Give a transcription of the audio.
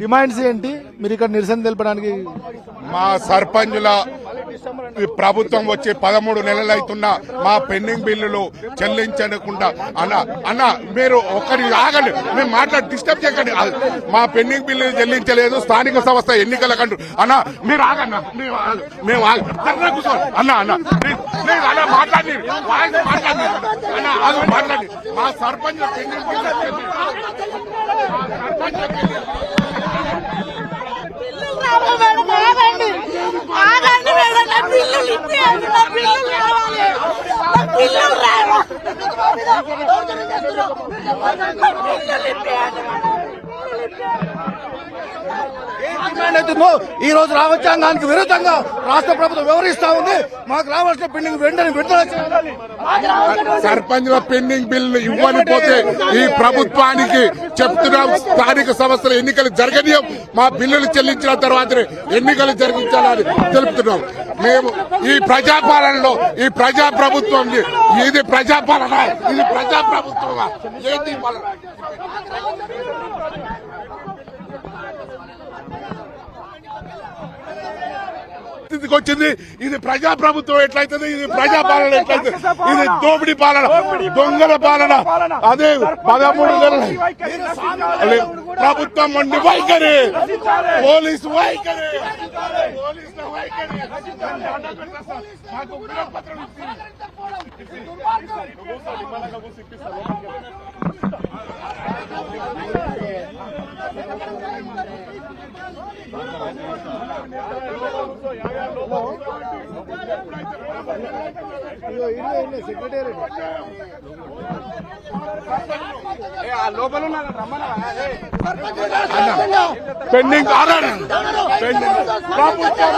Demands ఏంటి? మీరు ఇక్కడ నిరసన తెలపడానికి మా సర్పంచుల ఈ ప్రభుత్వం వచ్చి పదమూడు నెలలు అవుతున్నా మా పెండింగ్ బిల్లులు చెల్లించకుండా. అన్న అన్న మీరు ఒకరి ఆగండి. మేము మాట్లాడి డిస్టర్బ్ చేయకండి. మా పెండింగ్ బిల్లు చెల్లించలేదు. స్థానిక సంస్థ ఎన్నికల కంటూ. అన్న మీరు ఆగన్న మేము అన్న అన్న అన్న మాట్లాడి. మాట్లాడి. అన్న మాట్లాడి. మా సర్పంచ్ పెండింగ్ బిల్లు పిల్లలు మా సర్పంచుల పెండింగ్ బిల్లులు రావాలి మేడం, ఆగండి. ఆగండి మేడం, నా బిల్లులు ఇప్పియండి, నా బిల్లులు రావాలి. నా బిల్లులు రావాలి. నా బిల్లులు ఇప్పియండి మేడం. డిమాండ్ అవుతుందో ఈ రోజు రాజ్యాంగానికి విరుద్ధంగా రాష్ట్ర ప్రభుత్వం వివరిస్తా ఉంది. మాకు రావాల్సిన పెండింగ్ వెంటనే విడుదల చేయాలి. సర్పంచ్ల పెండింగ్ బిల్లు ఇవ్వకపోతే ఈ ప్రభుత్వానికి చెప్తున్నాం. స్థానిక సంస్థల ఎన్నికలు జరగనీయం. మా బిల్లులు చెల్లించిన తర్వాతనే ఎన్నికలు జరిగించాలని తెలుపుతున్నాం. మేము ఈ ప్రజాపాలనలో ఈ ప్రజా ప్రభుత్వం ఇది ప్రజాపాలన ఇది ప్రజా ప్రభుత్వమా పాలన? స్థితికి వచ్చింది ఇది ప్రజా ప్రభుత్వం ఎట్లయితుంది ఇది ప్రజా పాలన. ఎట్లయితుంది ఇది దోపిడీ పాలన దొంగల పాలన. అదే పదమూడు నెలలు. ప్రభుత్వం మొండి వైఖరి. పోలీసు వైఖరి. పోలీసుల వైఖరి. మాకు వినపత్రం ఇచ్చింది. Pending order pending. ప్రభుత్వం